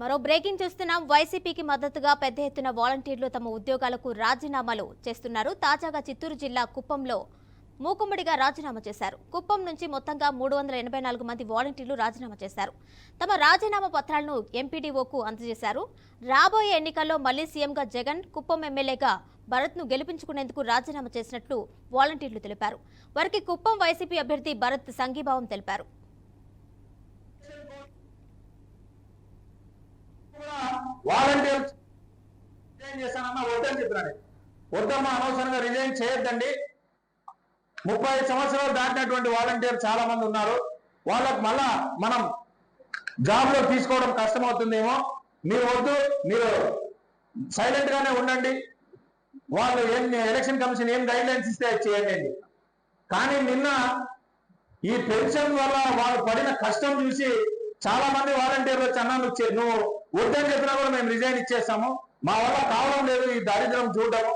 మరో బ్రేకింగ్ చూస్తున్నాం. వైసీపీకి మద్దతుగా పెద్ద ఎత్తున వాలంటీర్లు తమ ఉద్యోగాలకు రాజీనామాలు చేస్తున్నారు. తాజాగా చిత్తూరు జిల్లా కుప్పంలో మూకుమ్మడిగా రాజీనామా చేశారు. కుప్పం నుంచి మొత్తంగా మూడు వందల ఎనభై నాలుగు మంది వాలంటీర్లు రాజీనామా చేశారు. తమ రాజీనామా పత్రాలను ఎంపీడీఓకు అందజేశారు. రాబోయే ఎన్నికల్లో మళ్ళీ సీఎంగా జగన్ కుప్పం ఎమ్మెల్యేగా భరత్ను గెలిపించుకునేందుకు రాజీనామా చేసినట్లు వాలంటీర్లు తెలిపారు. వారికి కుప్పం వైసీపీ అభ్యర్థి భరత్ సంఘీభావం తెలిపారు. వాలంటీర్ రిజైన్ చేశానన్నా వద్దని చెప్పినాడు. వద్దమ్మా అనవసరంగా రిజైన్ చేయొద్దండి. ముప్పై సంవత్సరాలు దాటినటువంటి వాలంటీర్ చాలా మంది ఉన్నారు. వాళ్ళకు మళ్ళా మనం జాబ్లో తీసుకోవడం కష్టమవుతుందేమో. మీరు వద్దు మీరు సైలెంట్ గానే ఉండండి. వాళ్ళు ఏం ఎలక్షన్ కమిషన్ ఏం గైడ్ లైన్స్ ఇస్తే చేయండి కానీ నిన్న ఈ పెన్షన్ వల్ల వాళ్ళు పడిన కష్టం చూసి చాలా మంది వాలంటీర్లు వచ్చి అన్నా నువ్వు వద్దని చెప్పినా కూడా మేము రిజైన్ ఇచ్చేస్తాము. మా వల్ల కావడం లేదు ఈ దారిద్రం చూడడం.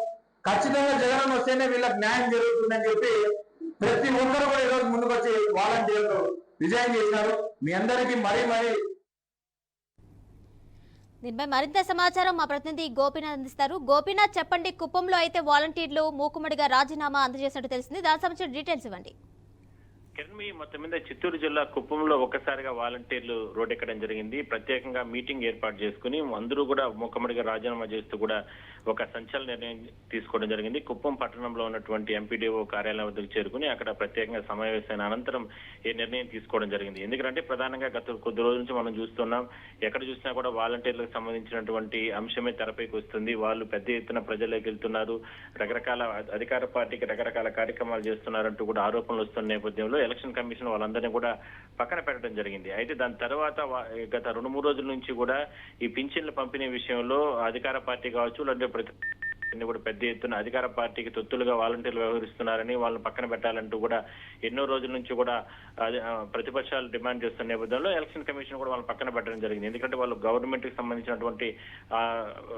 ఖచ్చితంగా జగన్ వస్తేనే వీళ్ళకి న్యాయం జరుగుతుందని చెప్పి ప్రతి ఒక్కరు కూడా ఈరోజు ముందుకొచ్చి వాలంటీర్లు రిజైన్ చేసినారు. మీ అందరికీ మరీ మరీ దీనిపై మరింత సమాచారం మా ప్రతినిధి గోపీనాథ్ అందిస్తారు. గోపీనాథ్ చెప్పండి కుప్పంలో అయితే వాలంటీర్లు మూకుమ్మడిగా రాజీనామా అందజేసినట్టు తెలిసింది. దానికి సంబంధించిన డీటెయిల్స్ ఇవ్వండి. కిరణ్ మొత్తం మీద చిత్తూరు జిల్లా కుప్పంలో ఒక్కసారిగా వాలంటీర్లు రోడ్డెక్కడం జరిగింది. ప్రత్యేకంగా మీటింగ్ ఏర్పాటు చేసుకుని అందరూ కూడా మూకమ్మడిగా రాజీనామా చేస్తూ కూడా ఒక సంచలన నిర్ణయం తీసుకోవడం జరిగింది. కుప్పం పట్టణంలో ఉన్నటువంటి ఎంపీడీఓ కార్యాలయం వద్దకు చేరుకుని అక్కడ ప్రత్యేకంగా సమావేశమైన అనంతరం ఈ నిర్ణయం తీసుకోవడం జరిగింది. ఎందుకంటే ప్రధానంగా గత కొద్ది రోజుల నుంచి మనం చూస్తున్నాం ఎక్కడ చూసినా కూడా వాలంటీర్లకు సంబంధించినటువంటి అంశమే తెరపైకి వస్తుంది. వాళ్ళు పెద్ద ఎత్తున ప్రజల్లోకి వెళ్తున్నారు. రకరకాల అధికార పార్టీకి రకరకాల కార్యక్రమాలు చేస్తున్నారంటూ కూడా ఆరోపణలు వస్తున్న నేపథ్యంలో ఎలక్షన్ కమిషన్ వాళ్ళందరినీ కూడా పక్కన పెట్టడం జరిగింది. అయితే దాని తర్వాత గత రెండు మూడు రోజుల నుంచి కూడా ఈ పింఛన్ల పంపిణీ విషయంలో అధికార పార్టీ కావచ్చు లేదంటే ప్రతి అన్ని కూడా పెద్ద ఎత్తున అధికార పార్టీకి తొత్తులుగా వాలంటీర్లు వ్యవహరిస్తున్నారని వాళ్ళని పక్కన పెట్టాలంటూ కూడా ఎన్నో రోజుల నుంచి కూడా అది- ప్రతిపక్షాలు డిమాండ్ చేస్తున్న నేపథ్యంలో ఎలక్షన్ కమిషన్ కూడా వాళ్ళని పక్కన పెట్టడం జరిగింది. ఎందుకంటే వాళ్ళు గవర్నమెంట్కి సంబంధించినటువంటి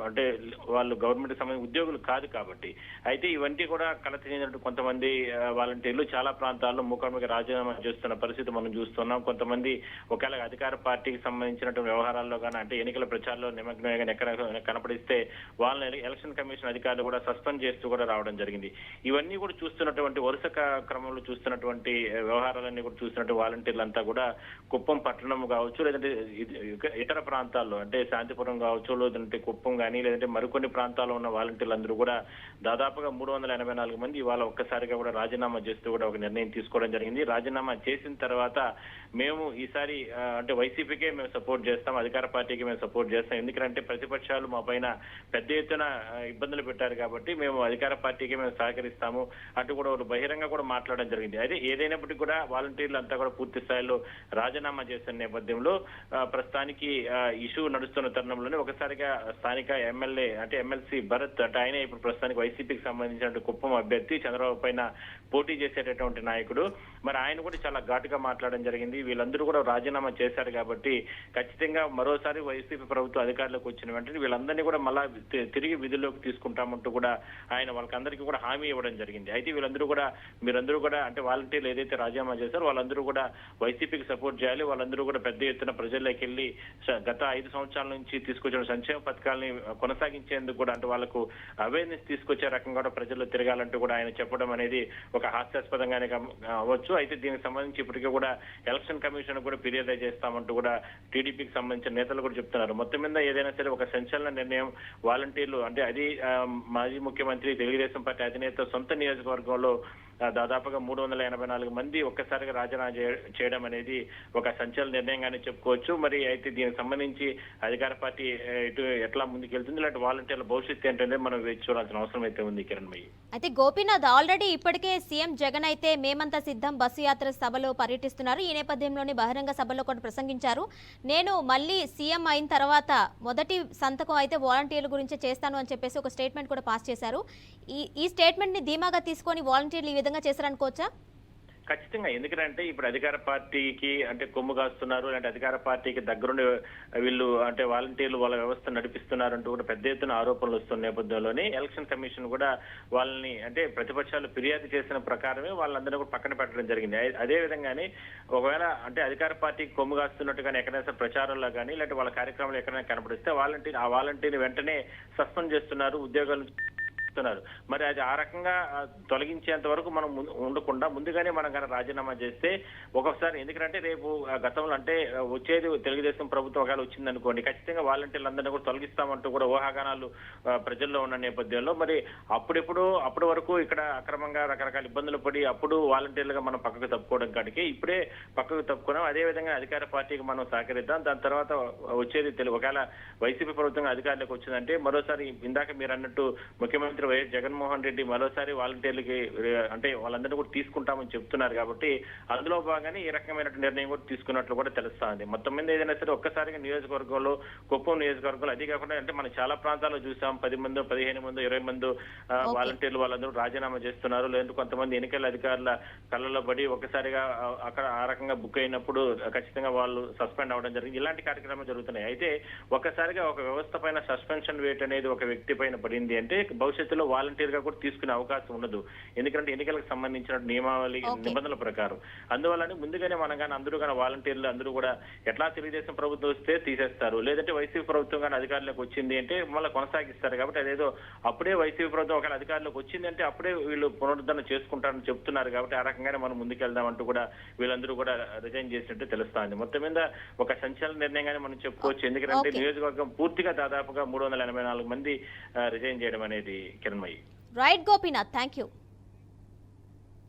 అంటే వాళ్ళు గవర్నమెంట్కి సంబంధించిన ఉద్యోగులు కాదు కాబట్టి. అయితే ఇవన్నీ కూడా కలత చెందినట్టు కొంతమంది వాలంటీర్లు చాలా ప్రాంతాల్లో ముఖాముఖి రాజీనామా చేస్తున్న పరిస్థితి మనం చూస్తున్నాం. కొంతమంది ఒకవేళ అధికార పార్టీకి సంబంధించినటువంటి వ్యవహారాల్లో కానీ అంటే ఎన్నికల ప్రచారంలో నిమగ్నంగా ఎక్కడ కనపడిస్తే వాళ్ళని ఎలక్షన్ కమిషన్ అధికారులు కూడా సస్పెండ్ చేస్తూ కూడా రావడం జరిగింది. ఇవన్నీ కూడా చూస్తున్నటువంటి వరుస క్రమంలో చూస్తున్నటువంటి వ్యవహారాలన్నీ కూడా చూస్తున్నట్టు వాలంటీర్లు అంతా కూడా కుప్పం పట్టణం కావచ్చు లేదంటే ఇతర ప్రాంతాల్లో అంటే శాంతిపురం కావచ్చు లేదంటే కుప్పం కానీ లేదంటే మరికొన్ని ప్రాంతాల్లో ఉన్న వాలంటీర్లు అందరూ కూడా దాదాపుగా మూడు వందల ఎనభై నాలుగు మంది ఇవాళ ఒక్కసారిగా కూడా రాజీనామా చేస్తూ కూడా ఒక నిర్ణయం తీసుకోవడం జరిగింది. రాజీనామా చేసిన తర్వాత మేము ఈసారి అంటే వైసీపీకే మేము సపోర్ట్ చేస్తాం అధికార పార్టీకి మేము సపోర్ట్ చేస్తాం. ఎందుకంటే ప్రతిపక్షాలు మా పైన పెద్ద ఎత్తున ఇబ్బందులు పెట్టారు కాబట్టి మేము అధికార పార్టీకి మేము సహకరిస్తాము. అటు కూడా వాళ్ళు బహిరంగ కూడా మాట్లాడడం జరిగింది. అయితే ఏదైనప్పటికీ కూడా వాలంటీర్లు అంతా కూడా పూర్తి స్థాయిలో రాజీనామా చేసిన నేపథ్యంలో ప్రస్తుతానికి ఇష్యూ నడుస్తున్న తరుణంలోనే ఒకసారిగా స్థానిక ఎమ్మెల్యే అంటే ఎమ్మెల్సీ భరత్ అంటే ఆయన ఇప్పుడు ప్రస్తుతానికి వైసీపీకి సంబంధించిన కుప్పం అభ్యర్థి చంద్రబాబు పైన పోటీ చేసేటటువంటి నాయకుడు. మరి ఆయన కూడా చాలా ఘాటుగా మాట్లాడడం జరిగింది. వీళ్ళందరూ కూడా రాజీనామా చేశారు కాబట్టి ఖచ్చితంగా మరోసారి వైసీపీ ప్రభుత్వం అధికారంలోకి వచ్చిన వెంటనే వీళ్ళందరినీ కూడా మళ్ళా తిరిగి విధుల్లోకి తీసుకుంటామంటూ కూడా ఆయన వాళ్ళకందరికీ కూడా హామీ ఇవ్వడం జరిగింది. అయితే వీళ్ళందరూ కూడా మీరందరూ కూడా అంటే వాలంటీర్లు ఏదైతే రాజీనామా చేశారో వాళ్ళందరూ కూడా వైసీపీకి సపోర్ట్ చేయాలి. వాళ్ళందరూ కూడా పెద్ద ఎత్తున ప్రజల్లోకి వెళ్ళి గత ఐదు సంవత్సరాల నుంచి తీసుకొచ్చిన సంక్షేమ పథకాలని కొనసాగించేందుకు కూడా అంటే వాళ్ళకు అవేర్నెస్ తీసుకొచ్చే రకంగా కూడా ప్రజల్లో తిరగాలంటూ కూడా ఆయన చెప్పడం అనేది ఒక హాస్యాస్పదంగానే అవ్వచ్చు. అయితే దీనికి సంబంధించి ఇప్పటికీ కూడా ఎలక్షన్ కమిషన్ కూడా ఫిర్యాదు చేస్తామంటూ కూడా టీడీపీకి సంబంధించిన నేతలు కూడా చెప్తున్నారు. మొత్తం మీద ఏదైనా సరే ఒక సంచలన నిర్ణయం వాలంటీర్లు అంటే అది మాజీ ముఖ్యమంత్రి తెలుగుదేశం పార్టీ అధినేత సొంత నియోజకవర్గంలో దాదాపుగా మూడు వందల ఎనభై నాలుగు మంది ఒక్కసారిగా రాజీనామా చేయడం అనేది ఒక సంచలన నిర్ణయంగానే చెప్పుకోవచ్చు. మరి అయితే దీనికి సంబంధించి అధికార పార్టీ ఇటు ఎట్లా ముందుకెళ్తుంది? ఇలాంటి వాలంటీర్ల భవిష్యత్తు ఏంటంటే మనం వేచి చూడాల్సిన అవసరం అయితే ఉంది కిరణ్ మయ్యి అయితే గోపీనాథ్ ఆల్రెడీ ఇప్పటికే సీఎం జగన్ అయితే మేమంతా సిద్ధం బస్సు యాత్ర సభలో పర్యటిస్తున్నారు. ఈ నేపథ్యంలోనే బహిరంగ సభలో కూడా ప్రసంగించారు. నేను మళ్ళీ సీఎం అయిన తర్వాత మొదటి సంతకం అయితే వాలంటీర్ల గురించి చేస్తాను అని చెప్పేసి ఒక స్టేట్మెంట్ కూడా పాస్ చేశారు. ఈ ఈ స్టేట్మెంట్ని ధీమాగా తీసుకొని వాలంటీర్లు ఈ విధంగా చేశారనుకోవచ్చా? ఖచ్చితంగా. ఎందుకంటే ఇప్పుడు అధికార పార్టీకి అంటే కొమ్ము కాస్తున్నారు అంటే అధికార పార్టీకి దగ్గరుండి వీళ్ళు అంటే వాలంటీర్లు వాళ్ళ వ్యవస్థ నడిపిస్తున్నారు అంటూ కూడా పెద్ద ఎత్తున ఆరోపణలు వస్తున్న నేపథ్యంలోనే ఎలక్షన్ కమిషన్ కూడా వాళ్ళని అంటే ప్రతిపక్షాలు ఫిర్యాదు చేసిన ప్రకారమే వాళ్ళందరినీ కూడా పక్కన పెట్టడం జరిగింది. అదే- విధంగానే ఒకవేళ అంటే అధికార పార్టీకి కొమ్ము కాస్తున్నట్టు కానీ ఎక్కడైనా సరే ప్రచారంలో కానీ ఇలాంటి వాళ్ళ కార్యక్రమాలు ఎక్కడైనా కనపడిస్తే వాలంటీర్ ఆ వాలంటీర్ని వెంటనే సస్పెండ్ చేస్తున్నారు. ఉద్యోగాలు ఇస్తున్నారు మరి అది ఆ రకంగా తొలగించేంత వరకు మనం ముందు- ఉండకుండా ముందుగానే మనం కనుక రాజీనామా చేస్తే ఒకసారి ఎందుకంటే రేపు గతంలో అంటే వచ్చేది తెలుగుదేశం ప్రభుత్వం ఒకవేళ వచ్చిందనుకోండి ఖచ్చితంగా వాలంటీర్లందరినీ కూడా తొలగిస్తామంటూ కూడా ఊహాగానాలు ప్రజల్లో ఉన్న నేపథ్యంలో మరి అప్పుడెప్పుడు అప్పటి వరకు ఇక్కడ అక్రమంగా రకరకాల ఇబ్బందులు పడి అప్పుడు వాలంటీర్లుగా మనం పక్కకు తప్పుకోవడం కాడికి ఇప్పుడే పక్కకు తప్పుకున్నాం. అదే విధంగా అధికార పార్టీకి మనం సహకరిద్దాం. దాని తర్వాత వచ్చేది తెలుగు ఒకవేళ వైసీపీ ప్రభుత్వం అధికారులకు వచ్చిందంటే మరోసారి ఇందాక మీరు అన్నట్టు ముఖ్యమంత్రి వైఎస్ జగన్మోహన్ రెడ్డి మరోసారి వాలంటీర్లకి అంటే వాళ్ళందరినీ కూడా తీసుకుంటామని చెప్తున్నారు కాబట్టి అందులో భాగంగానే ఈ రకమైన నిర్ణయం కూడా తీసుకున్నట్లు కూడా తెలుస్తా ఉంది మొత్తం మీద ఏదైనా సరే ఒక్కసారిగా నియోజకవర్గంలో కుప్పం నియోజకవర్గంలో అది కాకుండా అంటే మన చాలా ప్రాంతాల్లో చూసాం. పది మంది పదిహేను మంది ఇరవై మంది. వాలంటీర్లు వాళ్ళందరూ రాజీనామా చేస్తున్నారు. లేదంటే కొంతమంది ఎన్నికల అధికారుల కళ్ళలో పడి ఒక్కసారిగా ఆ, అక్కడ ఆ రకంగా బుక్ అయినప్పుడు ఖచ్చితంగా వాళ్ళు సస్పెండ్ అవ్వడం జరిగింది. ఇలాంటి కార్యక్రమాలు జరుగుతున్నాయి. అయితే ఒక్కసారిగా ఒక వ్యవస్థ పైన సస్పెన్షన్ వేట్ అనేది ఒక వ్యక్తి పైన పడింది అంటే భవిష్యత్తులో వాలంటీర్గా కూడా తీసుకునే అవకాశం ఉండదు. ఎందుకంటే ఎన్నికలకు సంబంధించిన నియమావళి. నిబంధనల ప్రకారం. అందువల్లనే ముందుగానే మనం కానీ అందరూ కానీ వాలంటీర్లు అందరూ కూడా ఎట్లా తెలుగుదేశం ప్రభుత్వం వస్తే తీసేస్తారు. లేదంటే వైసీపీ ప్రభుత్వం కానీ అధికారులకు వచ్చింది అంటే మళ్ళీ కొనసాగిస్తారు కాబట్టి అదేదో అప్పుడే వైసీపీ ప్రభుత్వం ఒకవేళ అధికారులకు వచ్చింది అంటే అప్పుడే వీళ్ళు పునరుద్ధరణ చేసుకుంటారని చెప్తున్నారు కాబట్టి ఆ రకంగానే మనం ముందుకెళ్దాం అంటూ కూడా వీళ్ళందరూ కూడా రిజైన్ చేసినట్టు తెలుస్తుంది. మొత్తం మీద ఒక సంచలన నిర్ణయంగానే మనం చెప్పుకోవచ్చు. ఎందుకంటే. నియోజకవర్గం పూర్తిగా దాదాపుగా మూడు వందల ఎనభై నాలుగు మంది రిజైన్ చేయడం అనేది Kiranmayi right Gopinath thank you